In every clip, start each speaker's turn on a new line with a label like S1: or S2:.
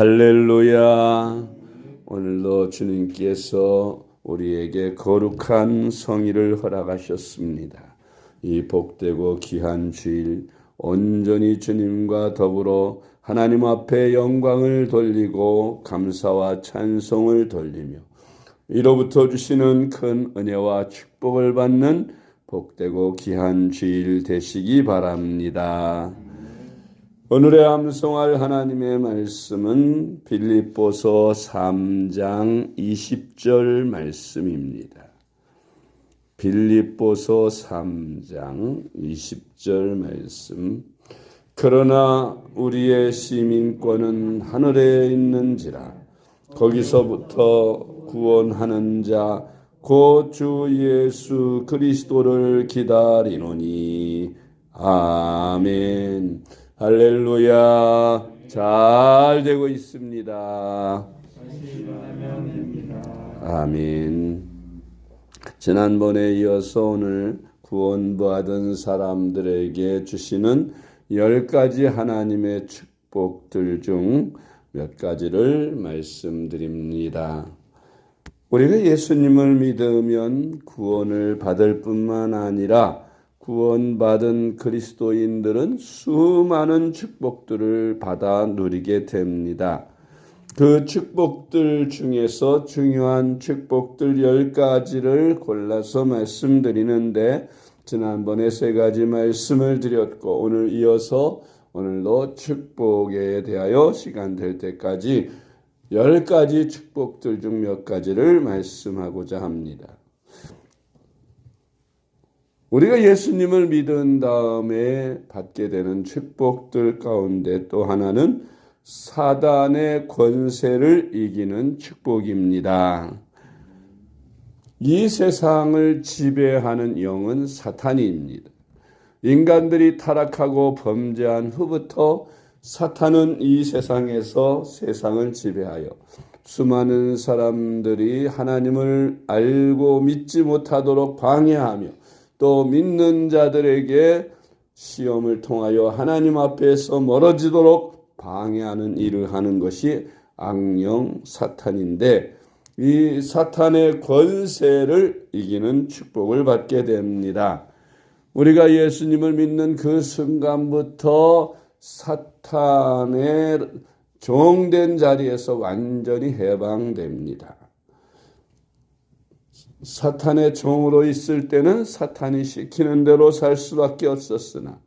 S1: 할렐루야. 오늘도 주님께서 우리에게 거룩한 성의를 허락하셨습니다. 이 복되고 귀한 주일 온전히 주님과 더불어 하나님 앞에 영광을 돌리고 감사와 찬송을 돌리며 이로부터 주시는 큰 은혜와 축복을 받는 복되고 귀한 주일 되시기 바랍니다. 오늘의 암송할 하나님의 말씀은 빌립보서 3장 20절 말씀입니다. 빌립보서 3장 20절 말씀. 그러나 우리의 시민권은 하늘에 있는지라 거기서부터 구원하는 자 곧 주 예수 그리스도를 기다리노니. 아멘 할렐루야. 잘 되고 있습니다. 아멘. 지난번에 이어서 오늘 구원받은 사람들에게 주시는 열 가지 하나님의 축복들 중 몇 가지를 말씀드립니다. 우리가 예수님을 믿으면 구원을 받을 뿐만 아니라 구원받은 그리스도인들은 수많은 축복들을 받아 누리게 됩니다. 그 축복들 중에서 중요한 축복들 열 가지를 골라서 말씀드리는데 지난번에 세 가지 말씀을 드렸고 오늘 이어서 오늘도 축복에 대하여 시간 될 때까지 열 가지 축복들 중 몇 가지를 말씀하고자 합니다. 우리가 예수님을 믿은 다음에 받게 되는 축복들 가운데 또 하나는 사단의 권세를 이기는 축복입니다. 이 세상을 지배하는 영은 사탄입니다. 인간들이 타락하고 범죄한 후부터 사탄은 이 세상에서 세상을 지배하여 수많은 사람들이 하나님을 알고 믿지 못하도록 방해하며 또 믿는 자들에게 시험을 통하여 하나님 앞에서 멀어지도록 방해하는 일을 하는 것이 악령 사탄인데 이 사탄의 권세를 이기는 축복을 받게 됩니다. 우리가 예수님을 믿는 그 순간부터 사탄의 종된 자리에서 완전히 해방됩니다. 사탄의 종으로 있을 때는 사탄이 시키는 대로 살 수밖에 없었으나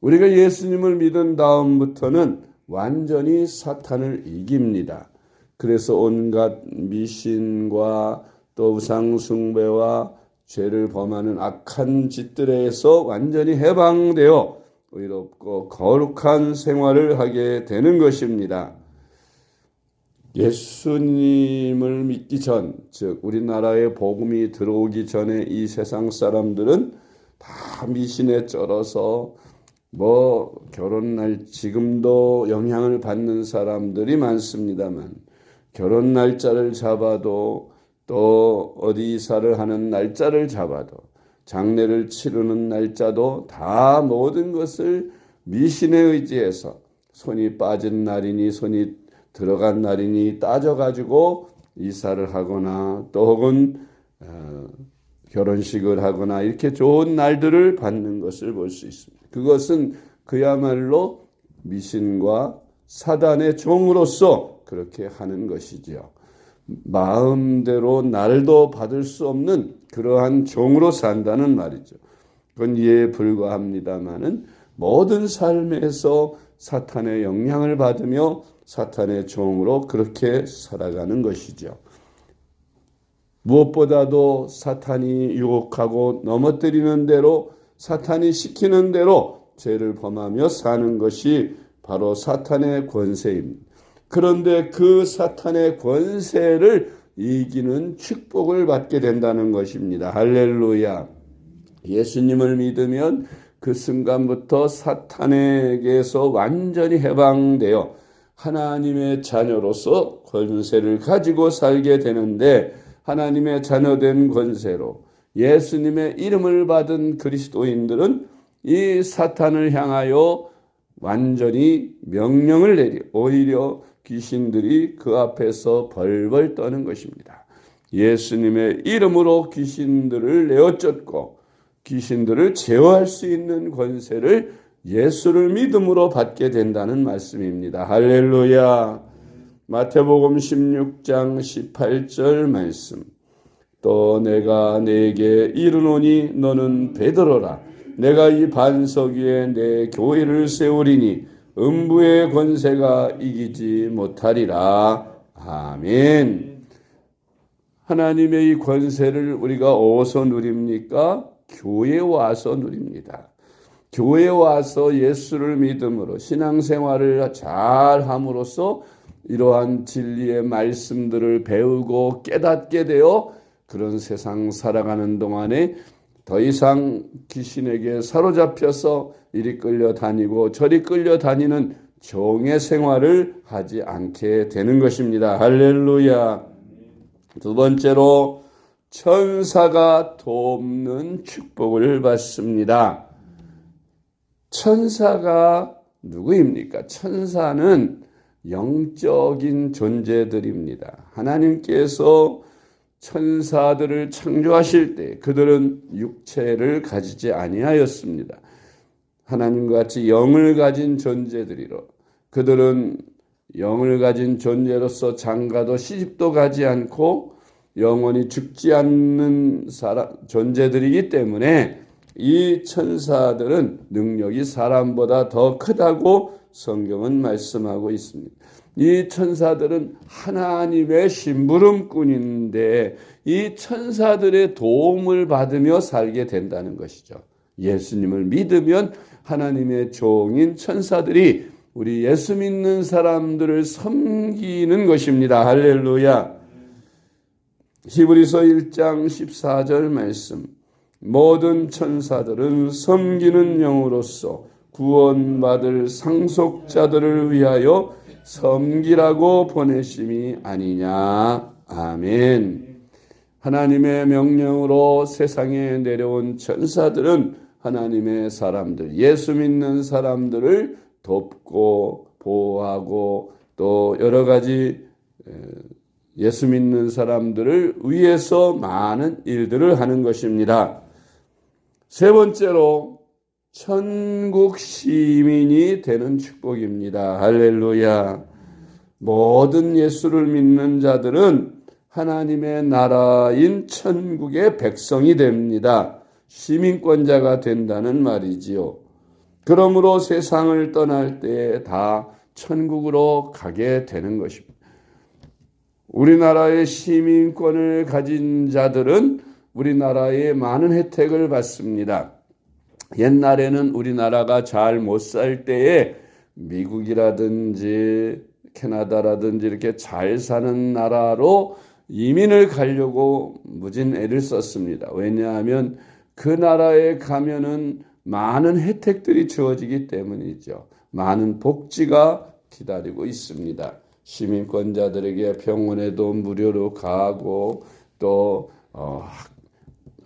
S1: 우리가 예수님을 믿은 다음부터는 완전히 사탄을 이깁니다. 그래서 온갖 미신과 또 우상숭배와 죄를 범하는 악한 짓들에서 완전히 해방되어 의롭고 거룩한 생활을 하게 되는 것입니다. 예수님을 믿기 전, 즉 우리나라에 복음이 들어오기 전에 이 세상 사람들은 다 미신에 쩔어서 뭐 결혼 날 지금도 영향을 받는 사람들이 많습니다만 결혼 날짜를 잡아도 또 어디 이사를 하는 날짜를 잡아도 장례를 치르는 날짜도 다 모든 것을 미신에 의지해서 손이 빠진 날이니 손이 들어간 날이니 따져가지고 이사를 하거나 또 혹은 어, 결혼식을 하거나 이렇게 좋은 날들을 받는 것을 볼 수 있습니다. 그것은 그야말로 미신과 사단의 종으로서 그렇게 하는 것이지요. 마음대로 날도 받을 수 없는 그러한 종으로 산다는 말이죠. 그건 이해에 불과합니다만은 모든 삶에서 사탄의 영향을 받으며 사탄의 종으로 그렇게 살아가는 것이죠. 무엇보다도 사탄이 유혹하고 넘어뜨리는 대로 사탄이 시키는 대로 죄를 범하며 사는 것이 바로 사탄의 권세입니다. 그런데 그 사탄의 권세를 이기는 축복을 받게 된다는 것입니다. 할렐루야. 예수님을 믿으면 그 순간부터 사탄에게서 완전히 해방되어 하나님의 자녀로서 권세를 가지고 살게 되는데 하나님의 자녀된 권세로 예수님의 이름을 받은 그리스도인들은 이 사탄을 향하여 완전히 명령을 내리 오히려 귀신들이 그 앞에서 벌벌 떠는 것입니다. 예수님의 이름으로 귀신들을 내어쫓고 귀신들을 제어할 수 있는 권세를 예수를 믿음으로 받게 된다는 말씀입니다. 할렐루야. 마태복음 16장 18절 말씀. 또 내가 내게 이르노니 너는 베드로라. 내가 이 반석 위에 내 교회를 세우리니 음부의 권세가 이기지 못하리라. 아멘. 하나님의 이 권세를 우리가 어디서 누립니까? 교회에 와서 누립니다. 교회에 와서 예수를 믿음으로 신앙생활을 잘 함으로써 이러한 진리의 말씀들을 배우고 깨닫게 되어 그런 세상 살아가는 동안에 더 이상 귀신에게 사로잡혀서 이리 끌려 다니고 저리 끌려 다니는 종의 생활을 하지 않게 되는 것입니다. 할렐루야. 두 번째로 천사가 돕는 축복을 받습니다. 천사가 누구입니까? 천사는 영적인 존재들입니다. 하나님께서 천사들을 창조하실 때 그들은 육체를 가지지 아니하였습니다. 하나님과 같이 영을 가진 존재들이로 그들은 영을 가진 존재로서 장가도 시집도 가지 않고 영원히 죽지 않는 사람, 존재들이기 때문에 이 천사들은 능력이 사람보다 더 크다고 성경은 말씀하고 있습니다. 이 천사들은 하나님의 심부름꾼인데 이 천사들의 도움을 받으며 살게 된다는 것이죠. 예수님을 믿으면 하나님의 종인 천사들이 우리 예수 믿는 사람들을 섬기는 것입니다. 할렐루야. 히브리서 1장 14절 말씀. 모든 천사들은 섬기는 영으로서 구원받을 상속자들을 위하여 섬기라고 보내심이 아니냐. 아멘. 하나님의 명령으로 세상에 내려온 천사들은 하나님의 사람들, 예수 믿는 사람들을 돕고 보호하고 또 여러 가지 예수 믿는 사람들을 위해서 많은 일들을 하는 것입니다. 세 번째로 천국 시민이 되는 축복입니다. 할렐루야. 모든 예수를 믿는 자들은 하나님의 나라인 천국의 백성이 됩니다. 시민권자가 된다는 말이지요. 그러므로 세상을 떠날 때다 천국으로 가게 되는 것입니다. 우리나라의 시민권을 가진 자들은 우리나라의 많은 혜택을 받습니다. 옛날에는 우리나라가 잘 못 살 때에 미국이라든지 캐나다라든지 이렇게 잘 사는 나라로 이민을 가려고 무진 애를 썼습니다. 왜냐하면 그 나라에 가면은 많은 혜택들이 주어지기 때문이죠. 많은 복지가 기다리고 있습니다. 시민권자들에게 병원에도 무료로 가고 또 어,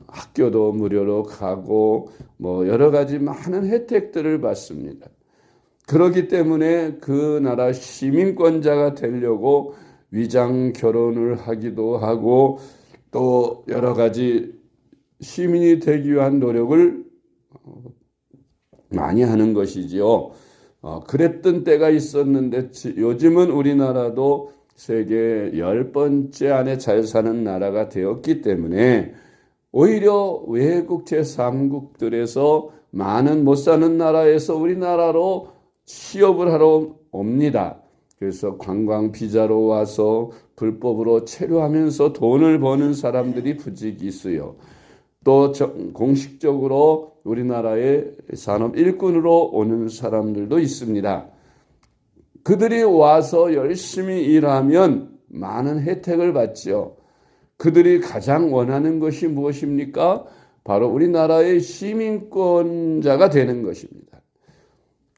S1: 학교도 무료로 가고 뭐 여러 가지 많은 혜택들을 받습니다. 그렇기 때문에 그 나라 시민권자가 되려고 위장 결혼을 하기도 하고 또 여러 가지 시민이 되기 위한 노력을 많이 하는 것이지요. 어, 그랬던 때가 있었는데 요즘은 우리나라도 세계 열 번째 안에 잘 사는 나라가 되었기 때문에 오히려 외국 제3국들에서 많은 못 사는 나라에서 우리나라로 취업을 하러 옵니다. 그래서 관광 비자로 와서 불법으로 체류하면서 돈을 버는 사람들이 부지기 있어요. 또 공식적으로 우리나라의 산업 일꾼으로 오는 사람들도 있습니다. 그들이 와서 열심히 일하면 많은 혜택을 받죠. 그들이 가장 원하는 것이 무엇입니까? 바로 우리나라의 시민권자가 되는 것입니다.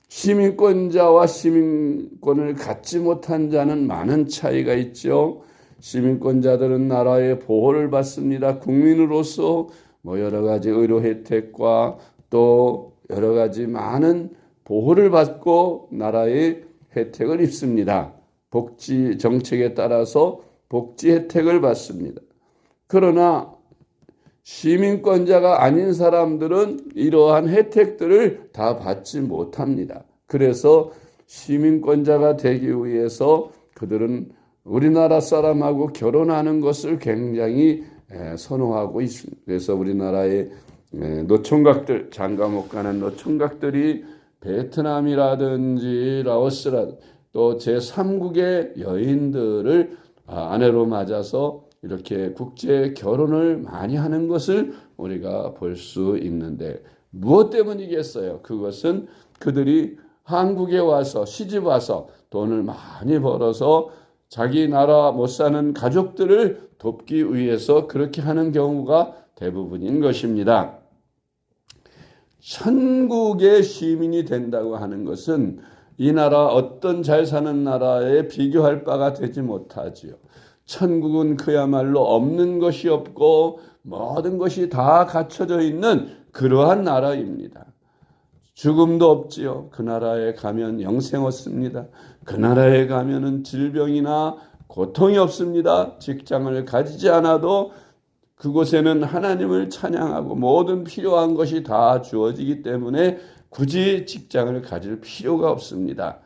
S1: 시민권자와 시민권을 갖지 못한 자는 많은 차이가 있죠. 시민권자들은 나라의 보호를 받습니다. 국민으로서 뭐 여러 가지 의료 혜택과 또 여러 가지 많은 보호를 받고 나라의 혜택을 입습니다. 복지 정책에 따라서 복지 혜택을 받습니다. 그러나 시민권자가 아닌 사람들은 이러한 혜택들을 다 받지 못합니다. 그래서 시민권자가 되기 위해서 그들은 우리나라 사람하고 결혼하는 것을 굉장히 선호하고 있습니다. 그래서 우리나라의 노총각들 장가 못 가는 노총각들이 베트남이라든지 라오스라 또 제3국의 여인들을 아, 아내로 맞아서 이렇게 국제 결혼을 많이 하는 것을 우리가 볼 수 있는데 무엇 때문이겠어요? 그것은 그들이 한국에 와서 시집 와서 돈을 많이 벌어서 자기 나라 못 사는 가족들을 돕기 위해서 그렇게 하는 경우가 대부분인 것입니다. 천국의 시민이 된다고 하는 것은 이 나라 어떤 잘 사는 나라에 비교할 바가 되지 못하지요. 천국은 그야말로 없는 것이 없고 모든 것이 다 갖춰져 있는 그러한 나라입니다. 죽음도 없지요. 그 나라에 가면 영생 없습니다. 그 나라에 가면은 질병이나 고통이 없습니다. 직장을 가지지 않아도 그곳에는 하나님을 찬양하고 모든 필요한 것이 다 주어지기 때문에 굳이 직장을 가질 필요가 없습니다.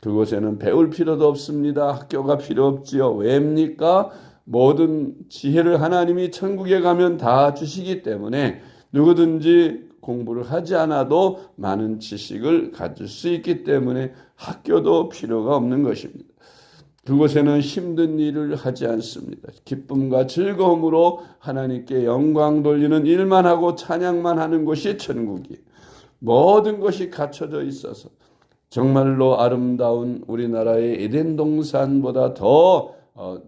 S1: 그곳에는 배울 필요도 없습니다. 학교가 필요 없지요. 왜입니까? 모든 지혜를 하나님이 천국에 가면 다 주시기 때문에 누구든지 공부를 하지 않아도 많은 지식을 가질 수 있기 때문에 학교도 필요가 없는 것입니다. 그곳에는 힘든 일을 하지 않습니다. 기쁨과 즐거움으로 하나님께 영광 돌리는 일만 하고 찬양만 하는 곳이 천국이 모든 것이 갖춰져 있어서 정말로 아름다운 우리나라의 에덴 동산보다 더이 어,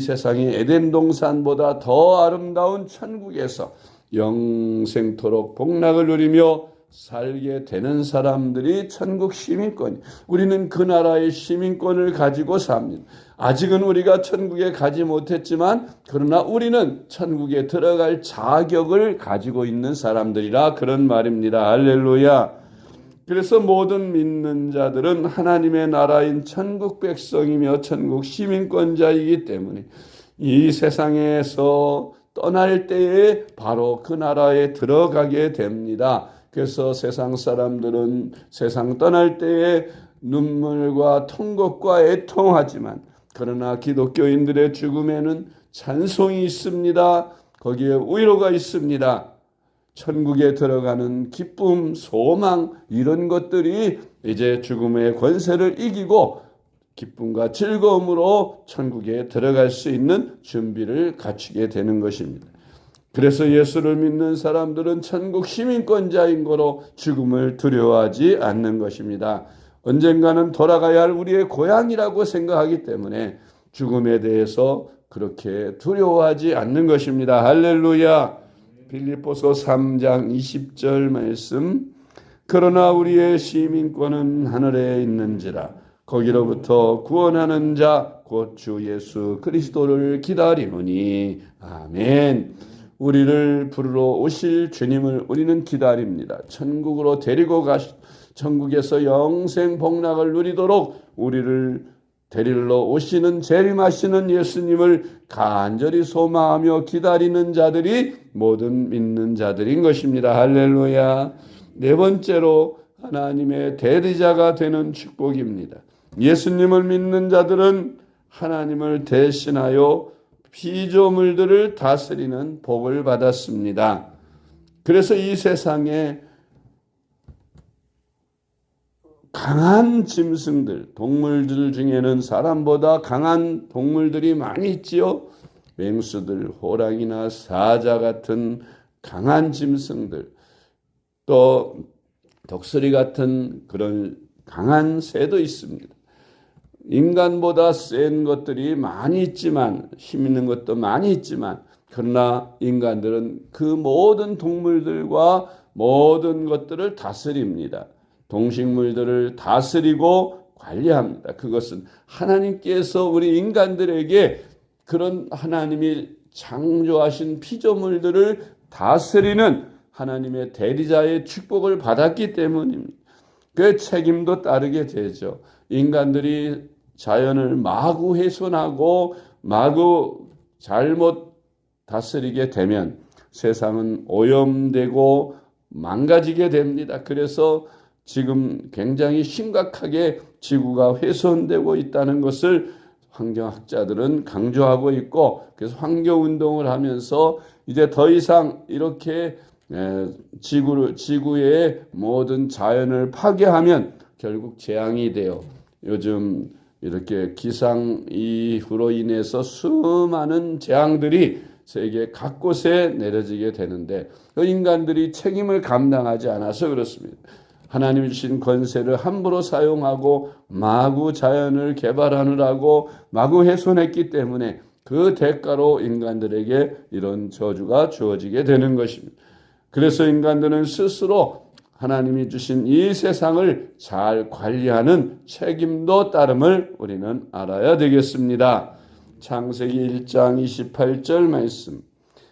S1: 세상의 에덴 동산보다 더 아름다운 천국에서 영생토록 복락을 누리며 살게 되는 사람들이 천국 시민권. 우리는 그 나라의 시민권을 가지고 삽니다. 아직은 우리가 천국에 가지 못했지만 그러나 우리는 천국에 들어갈 자격을 가지고 있는 사람들이라 그런 말입니다. 할렐루야. 그래서 모든 믿는 자들은 하나님의 나라인 천국 백성이며 천국 시민권자이기 때문에 이 세상에서 떠날 때에 바로 그 나라에 들어가게 됩니다. 그래서 세상 사람들은 세상 떠날 때에 눈물과 통곡과 애통하지만 그러나 기독교인들의 죽음에는 찬송이 있습니다. 거기에 위로가 있습니다. 천국에 들어가는 기쁨, 소망 이런 것들이 이제 죽음의 권세를 이기고 기쁨과 즐거움으로 천국에 들어갈 수 있는 준비를 갖추게 되는 것입니다. 그래서 예수를 믿는 사람들은 천국 시민권자인 거로 죽음을 두려워하지 않는 것입니다. 언젠가는 돌아가야 할 우리의 고향이라고 생각하기 때문에 죽음에 대해서 그렇게 두려워하지 않는 것입니다. 할렐루야. 빌립보서 3장 20절 말씀. 그러나 우리의 시민권은 하늘에 있는지라 거기로부터 구원하는 자 곧 주 예수 그리스도를 기다리노니 아멘. 우리를 부르러 오실 주님을 우리는 기다립니다. 천국으로 데리고 가시 천국에서 영생 복락을 누리도록 우리를 데리러 오시는 재림하시는 예수님을 간절히 소망하며 기다리는 자들이 모든 믿는 자들인 것입니다. 할렐루야. 네 번째로 하나님의 대리자가 되는 축복입니다. 예수님을 믿는 자들은 하나님을 대신하여 피조물들을 다스리는 복을 받았습니다. 그래서 이 세상에 강한 짐승들, 동물들 중에는 사람보다 강한 동물들이 많이 있지요. 맹수들, 호랑이나 사자 같은 강한 짐승들, 또 독수리 같은 그런 강한 새도 있습니다. 인간보다 센 것들이 많이 있지만 힘 있는 것도 많이 있지만 그러나 인간들은 그 모든 동물들과 모든 것들을 다스립니다. 동식물들을 다스리고 관리합니다. 그것은 하나님께서 우리 인간들에게 그런 하나님이 창조하신 피조물들을 다스리는 하나님의 대리자의 축복을 받았기 때문입니다. 그 책임도 따르게 되죠. 인간들이 자연을 마구 훼손하고 마구 잘못 다스리게 되면 세상은 오염되고 망가지게 됩니다. 그래서 지금 굉장히 심각하게 지구가 훼손되고 있다는 것을 환경학자들은 강조하고 있고 그래서 환경 운동을 하면서 이제 더 이상 이렇게 에, 지구를 지구의 모든 자연을 파괴하면 결국 재앙이 돼요. 요즘 이렇게 기상 이후로 인해서 수많은 재앙들이 세계 각 곳에 내려지게 되는데 그 인간들이 책임을 감당하지 않아서 그렇습니다. 하나님 주신 권세를 함부로 사용하고 마구 자연을 개발하느라고 마구 훼손했기 때문에 그 대가로 인간들에게 이런 저주가 주어지게 되는 것입니다. 그래서 인간들은 스스로 하나님이 주신 이 세상을 잘 관리하는 책임도 따름을 우리는 알아야 되겠습니다. 창세기 1장 28절 말씀.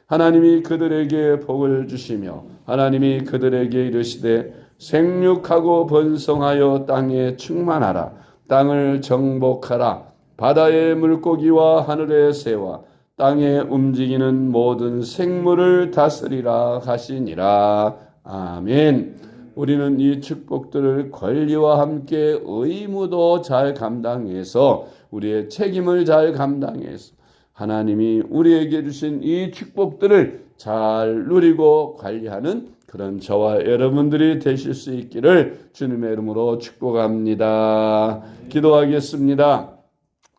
S1: 하나님이 그들에게 복을 주시며 하나님이 그들에게 이르시되 생육하고 번성하여 땅에 충만하라. 땅을 정복하라. 바다의 물고기와 하늘의 새와 땅에 움직이는 모든 생물을 다스리라 하시니라. 아멘. 우리는 이 축복들을 권리와 함께 의무도 잘 감당해서 우리의 책임을 잘 감당해서 하나님이 우리에게 주신 이 축복들을 잘 누리고 관리하는 그런 저와 여러분들이 되실 수 있기를 주님의 이름으로 축복합니다. 기도하겠습니다.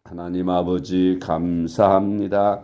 S1: 하나님 아버지 감사합니다.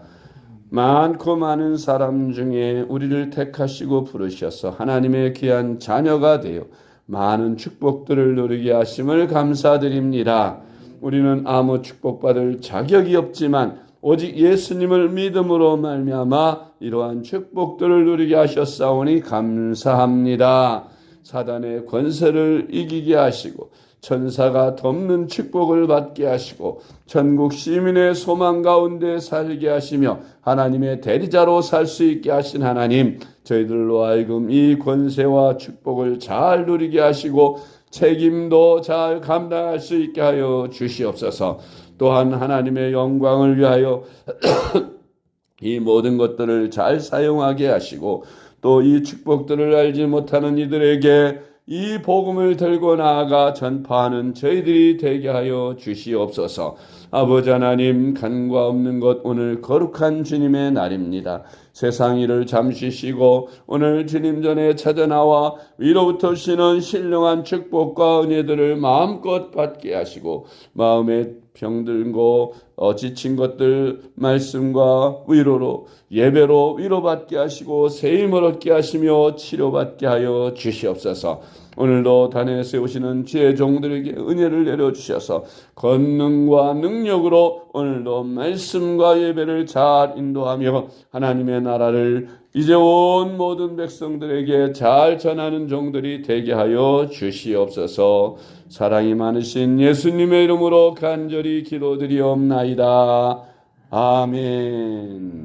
S1: 많고 많은 사람 중에 우리를 택하시고 부르셔서 하나님의 귀한 자녀가 되어 많은 축복들을 누리게 하심을 감사드립니다. 우리는 아무 축복받을 자격이 없지만 오직 예수님을 믿음으로 말미암아 이러한 축복들을 누리게 하셨사오니 감사합니다. 사단의 권세를 이기게 하시고 천사가 덮는 축복을 받게 하시고 전국 시민의 소망 가운데 살게 하시며 하나님의 대리자로 살 수 있게 하신 하나님 저희들로 하여금 이 권세와 축복을 잘 누리게 하시고 책임도 잘 감당할 수 있게 하여 주시옵소서. 또한 하나님의 영광을 위하여 이 모든 것들을 잘 사용하게 하시고 또 이 축복들을 알지 못하는 이들에게 이 복음을 들고 나아가 전파하는 저희들이 되게 하여 주시옵소서. 아버지 하나님 간과 없는 것 오늘 거룩한 주님의 날입니다. 세상 일을 잠시 쉬고 오늘 주님 전에 찾아 나와 위로부터 쉬는 신령한 축복과 은혜들을 마음껏 받게 하시고 마음에 병들고 어, 지친 것들 말씀과 위로로 예배로 위로받게 하시고 새 힘을 얻게 하시며 치료받게 하여 주시옵소서. 오늘도 단에 세우시는 지혜 종들에게 은혜를 내려 주셔서 권능과 능력으로 오늘도 말씀과 예배를 잘 인도하며 하나님의 나라를 이제 온 모든 백성들에게 잘 전하는 종들이 되게 하여 주시옵소서. 사랑이 많으신 예수님의 이름으로 간절히 기도드리옵나이다. 아멘.